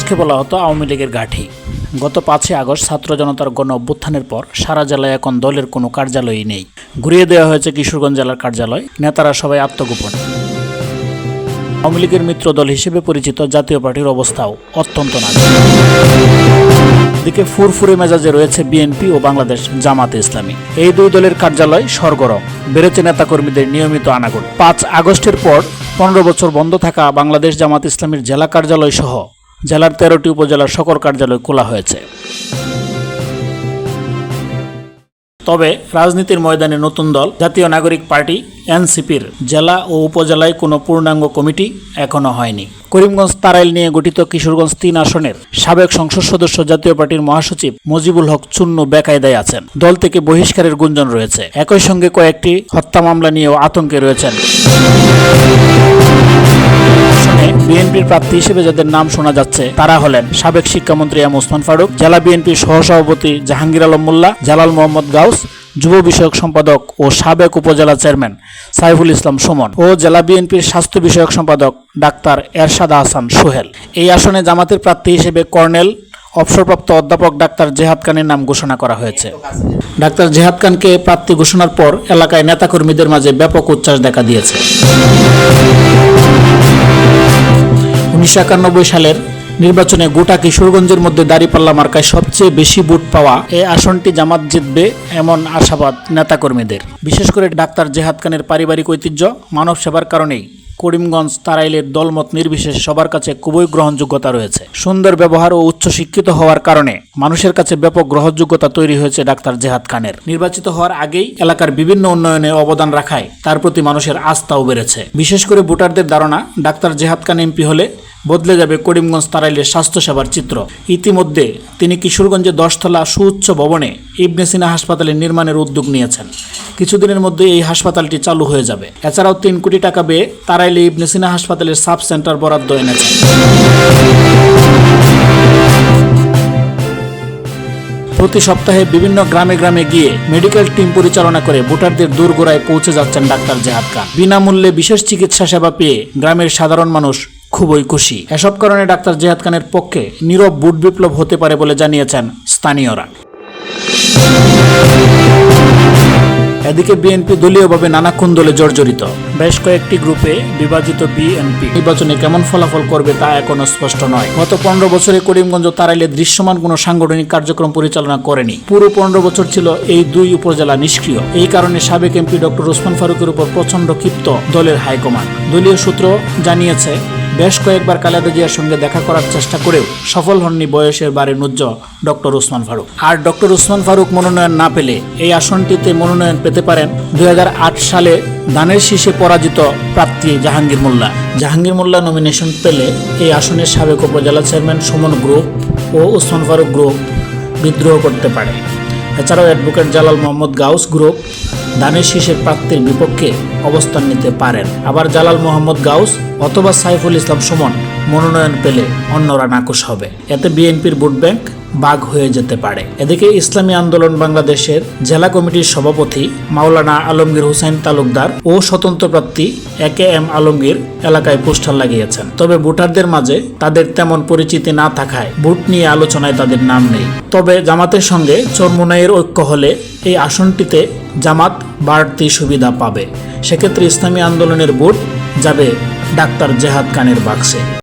যাকে বলা হতো আওয়ামী লীগের গাঠি গত পাঁচই আগস্ট ছাত্র জনতার গণ অভ্যুত্থানের পর সারা জেলায় এখন দলের কোনো কার্যালয়ই নেই। ঘুরিয়ে দেওয়া হয়েছে কিশোরগঞ্জ জেলার কার্যালয়। নেতারা সবাই আত্মগোপন। আওয়ামী লীগের মিত্র দল হিসেবে পরিচিত জাতীয় পার্টির অবস্থাও অত্যন্ত নাজুক। দিকে ফুরফুরে মেজাজে রয়েছে বিএনপি ও বাংলাদেশ জামাতে ইসলামী। এই দুই দলের কার্যালয় সরগরম বেড়েছে নেতাকর্মীদের নিয়মিত আনাগোন। পাঁচ আগস্টের পর পনেরো বছর বন্ধ থাকা বাংলাদেশ জামাত ইসলামীর জেলা কার্যালয় সহ জেলার তেরোটি উপজেলার সকল কার্যালয় খোলা হয়েছে। তবে রাজনীতির ময়দানে নতুন দল, জাতীয় নাগরিক পার্টি, এনসিপির জেলা ও উপজেলায় কোনো পূর্ণাঙ্গ কমিটি এখনও হয়নি। করিমগঞ্জ তারাইল নিয়ে গঠিত কিশোরগঞ্জ তিন আসনের সাবেক সংসদ সদস্য জাতীয় পার্টির মহাসচিব মজিবুল হক চুন্নু বেকায়দায় আছেন। দল থেকে বহিষ্কারের গুঞ্জন রয়েছে। একই সঙ্গে কয়েকটি হত্যা মামলা নিয়েও আতঙ্কে রয়েছেন। বিএনপির প্রার্থী হিসেবে যাদের নাম শোনা যাচ্ছে, তারা হলেন সাবেক শিক্ষামন্ত্রী এম ওসমান ফারুক, জেলা বিএনপির সহসভাপতি জাহাঙ্গীর আলম মোল্লা, জালাল মোহাম্মদ গাউস, যুব বিষয়ক সম্পাদক ও সাবেক উপজেলা চেয়ারম্যান সাইফুল ইসলাম সুমন ও জেলা বিএনপির স্বাস্থ্য বিষয়ক সম্পাদক ডাক্তার এরশাদ আহসান সোহেল। এই আসনে জামাতের প্রার্থী হিসেবে কর্নেল, অবসরপ্রাপ্ত অধ্যাপক ডাক্তার জেহাদ খানের নাম ঘোষণা করা হয়েছে। ডাক্তার জেহাদ খানকে প্রার্থী ঘোষণার পর এলাকায় নেতাকর্মীদের মাঝে ব্যাপক উচ্ছ্বাস দেখা দিয়েছে। উনিশশো একানব্বই সালের নির্বাচনে গোটা কিশোরগঞ্জের মধ্যে দাঁড়িপাল্লা মার্কায় সবচেয়ে বেশি ভোট পাওয়া এই আসনটি জামাত জিতবে এমন আশাবাদ নেতাকর্মীদের। বিশেষ করে ডাক্তার জেহাদ খানের পারিবারিক ঐতিহ্য মানব সেবার কারণেই করিমগঞ্জ তারাইলের দলমত নির্বিশেষে সবার কাছে খুবই গ্রহণযোগ্যতা রয়েছে। সুন্দর ব্যবহার ও উচ্চ শিক্ষিত হওয়ার কারণে মানুষের কাছে ব্যাপক গ্রহণযোগ্যতা তৈরি হয়েছে ডাক্তার জেহাদ খানের। নির্বাচিত হওয়ার আগেই এলাকার বিভিন্ন উন্নয়নে অবদান রাখায় তার প্রতি মানুষের আস্থাও বেড়েছে। বিশেষ করে ভোটারদের ধারণা, ডাক্তার জেহাদ খান এমপি হলে বদলে যাবে করিমগঞ্জ তারাইলের স্বাস্থ্যসেবার চিত্র। ইতিমধ্যে তিনি কিশোরগঞ্জে দশতলা সুউচ্চ ভবনে ইবনে সিনা হাসপাতালের নির্মাণের উদ্যোগ নিয়েছেন। কিছুদিনের মধ্যে এই হাসপাতালটি চালু হয়ে যাবে। এছাড়াও তিন কোটি টাকা ব্যয়ে তারাইলে ইবনে সিনা হাসপাতালের সাব সেন্টার বরাদ্দ এনেছেন। প্রতি সপ্তাহে বিভিন্ন গ্রামে গ্রামে গিয়ে মেডিকেল টিম পরিচালনা করে ভোটারদের দূরগোড়ায় পৌঁছে যাচ্ছেন ডাক্তার জেহাদ খান। বিনামূল্যে বিশেষ চিকিৎসা সেবা পেয়ে গ্রামের সাধারণ মানুষ খুবই খুশি। এসব কারণে ডাক্তার জেহাদ খানের পক্ষে নীরব বুট বিপ্লব হতে পারে বলে জানিয়েছেন স্থানীয়রা। এদিকে বিএনপি দলীয়ভাবে নানা কুন্দলে জর্জরিত। বেশ কয়েকটি গ্রুপে বিভাজিত বিএনপি। নির্বাচনে কেমন ফলাফল করবে তা এখনও স্পষ্ট নয়। গত পনেরো বছরে করিমগঞ্জ তারাইলে দৃশ্যমান কোনো সাংগঠনিক কার্যক্রম পরিচালনা করেনি। পুরো পনেরো বছর ছিল এই দুই উপজেলা নিষ্ক্রিয়। এই কারণে সাবেক এমপি ডক্টর ওসমান ফারুকের উপর প্রচণ্ড ক্ষিপ্ত দলের হাইকমান্ড। দলীয় সূত্র জানিয়েছে বেশ কয়েকবার খালেদা জিয়ার সঙ্গে দেখা করার চেষ্টা করেও সফল হননি বয়সের বারে নুজ্জ ডক্টর ওসমান ফারুক। আর ডক্টর ওসমান ফারুক মনোনয়ন না পেলে এই আসনটিতে মনোনয়ন পেতে পারেন দু হাজার আট সালে দানের শীষে পরাজিত প্রার্থী জাহাঙ্গীর মোল্লা। জাহাঙ্গীর মোল্লা নমিনেশন পেলে এই আসনের সাবেক উপজেলা চেয়ারম্যান সুমন গ্রুপ ও ওসমান ফারুক গ্রুপ বিদ্রোহ করতে পারে। এছাড়াও অ্যাডভোকেট জালাল মোহাম্মদ গাউস গ্রুপ দানের শীষের প্রার্থীর বিপক্ষে অবস্থান নিতে পারেন। আবার জালাল মোহাম্মদ গাউস অথবা সাইফুল ইসলাম সুমন মনোনয়ন পেলে অন্যরা নাকুশ হবে। এতে বিএনপির ভোট ব্যাংক বাঘ হয়ে যেতে পারে। এদিকে ইসলামী আন্দোলন বাংলাদেশের জেলা কমিটির সভাপতি মাওলানা আলমগীর হুসাইন তালুকদার ও স্বতন্ত্র প্রার্থী এ কে এম আলমগীর এলাকায় পোস্টার লাগিয়েছেন। তবে ভোটারদের মাঝে তাদের তেমন পরিচিতি না থাকায় ভোট নিয়ে আলোচনায় তাদের নাম নেই। তবে জামাতের সঙ্গে চরমুনাইয়ের ঐক্য হলে এই আসনটিতে জামাত বাড়তি সুবিধা পাবে। সেক্ষেত্রে ইসলামী আন্দোলনের ভোট যাবে ডাক্তার জেহাদ খানের বাক্সে।